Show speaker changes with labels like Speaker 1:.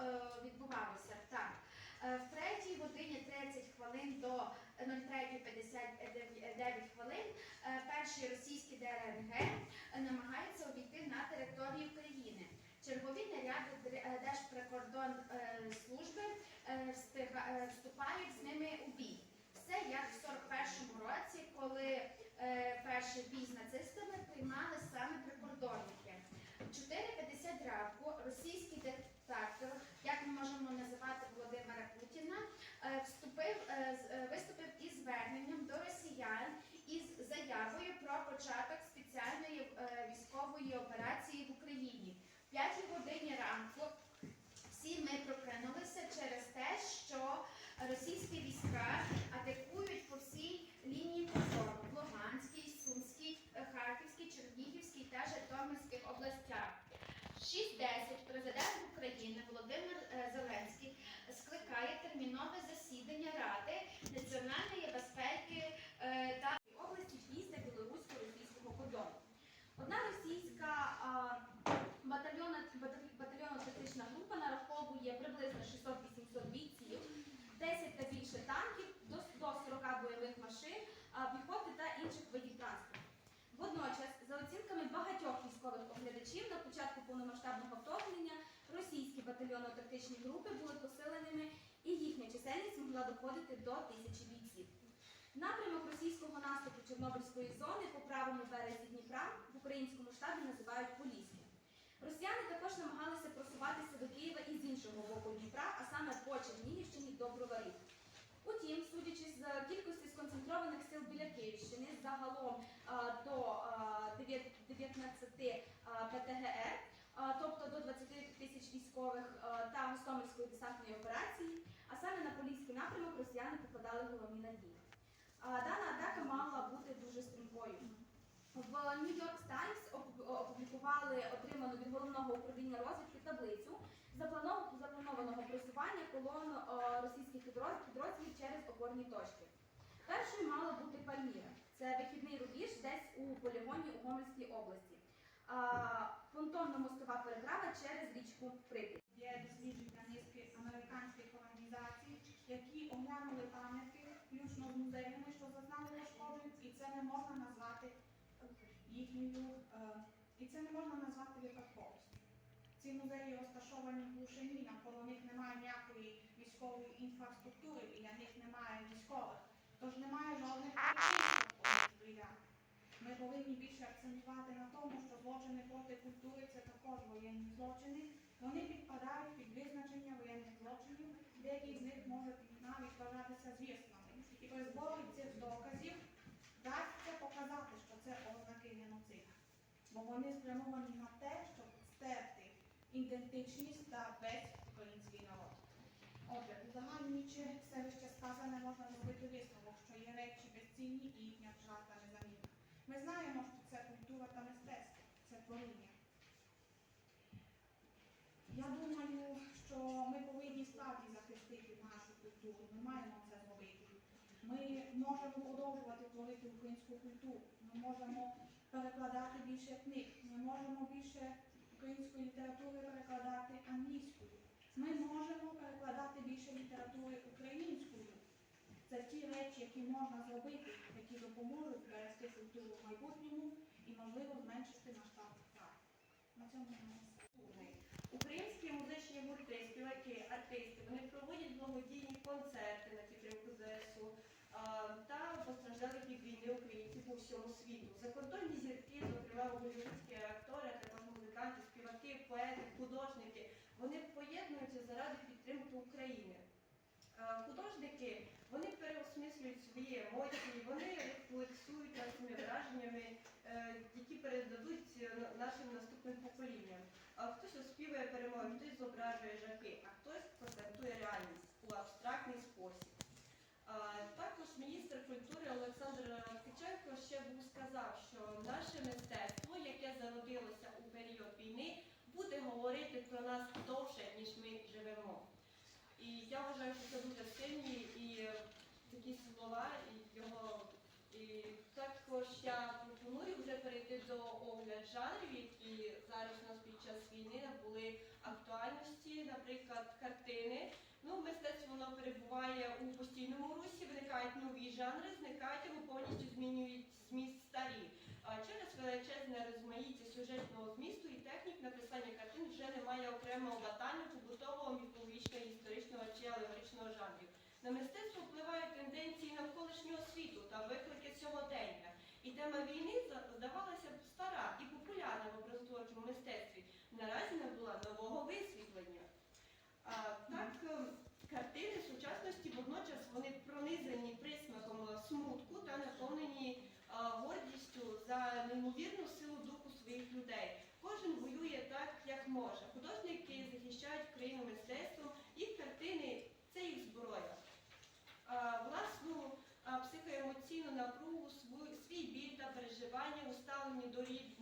Speaker 1: Е, відбувалося так. Е, в 3 годині 30 хвилин до 03.59 хвилин е, перші російські ДРНГ намагаються обійти на територію України. Чергові наряди Держприкордон Держприкордонслужби вступають з ними у бій. Це як в 41-му році, коли перший бій з нацистами приймали саме заявою про початок
Speaker 2: повномасштабного вторгнення російські батальйонно-тактичні групи були посиленими і їхня чисельність могла доходити до тисячі бійців. Напрямок російського наступу Чорнобильської зони по правому березі Дніпра в українському штабі називають Поліським. Росіяни також намагалися просуватися до Києва і з іншого боку Дніпра, а саме по Чернігівщині до Броварів. Утім, судячи з кількості сконцентрованих сил біля Київщини, загалом до а, 9 19 ПТГР, а, тобто до 20 тисяч військових та Гостомельської десантної операції, а саме на Поліський напрямок росіяни покладали головні надії. Дана атака мала бути дуже стрімкою. В New York Times опублікували отриману від головного управління розвідки таблицю запланованого просування колон е, російських підрозділів через опорні точки. Першою мала бути Пальміра. Це вихідний рубіж десь у полігоні у Гомельській області. Понтонно-мостова переправа через річку Прип'ять.
Speaker 3: Є дослідження низки американських організацій, які оглянули пам'ятки, включно з музеями, що зазнали пошкоджень, і це не можна назвати їхньою, е, і це не можна назвати випадковістю. Ці музеї розташовані в глушині, навколо них немає ніякої військової інфраструктури, біля них немає військових, тож немає жодних причин, щоб стріляти. Ми повинні більше акцентувати на тому, що злочини проти культури це також воєнні злочини. Вони підпадають під визначення воєнних злочинів, деякі з них можуть навіть вважатися звісними. І при зборі цих доказів вдасться показати, що це ознаки геноциду. Бо вони спрямовані на те, щоб стерти ідентичність та весь український народ. Отже, узагальнюючи все вище сказане, можна зробити висновок, що є речі безцінні і їхня втрата незамінна. Ми знаємо, що це культура та мистецтво, це творіння. Я думаю, що ми повинні справді захистити нашу культуру. Ми маємо це зробити. Ми можемо продовжувати творити українську культуру. Ми можемо перекладати більше книг. Ми можемо більше української літератури перекладати англійською. Ми можемо перекладати більше літератури українською. Це ті речі, які можна зробити, які допоможуть зберегти в майбутньому і, можливо, зменшити масштаб втрат. На цьому.
Speaker 4: Українські музичні гурти, співаки, артисти, вони проводять благодійні концерти на підтримку ЗСУ та постраждалих від війни українців по всьому світу. Закордонні зірки, зокрема голівудські актори, також музиканти, співаки, поети, художники, вони поєднуються заради підтримки України. Художники вони переосмислюють свої емоції, вони рефлексують над цими враженнями, е, які передадуть е, нашим наступним поколінням. А хтось оспівує перемоги, хтось зображує жахи, а хтось презентує реальність у абстрактний спосіб. Також міністр культури Олександр Ткаченко ще був сказав, що наше мистецтво, яке зародилося у період війни, буде говорити про нас довше, ніж ми живемо. І я вважаю, що це дуже сильні е, слова, і його. І також я пропоную вже перейти до огляд жанрів, які зараз у нас під час війни набули актуальності, наприклад, картини. Ну, мистецтво воно перебуває у постійному русі, виникають нові жанри, зникають або повністю змінюють зміст старі. А через величезне розмаїття сюжетного змісту і технік написання картин вже немає окремого латання побутового, міфологічного, На мистецтво впливають тенденції навколишнього світу та виклики сьогодення. І тема війни здавалася б стара і популярна в образотворчому мистецтві. Наразі набула нового висвітлення. А, так, ем, картини сучасності водночас вони пронизані присмаком смутку та наповнені а, гордістю за неймовірну силу духу своїх людей. Кожен воює так, як може. Художники захищають країну мистецтвом, їх картини це їх зброя. А, та переживання, уставлені до рід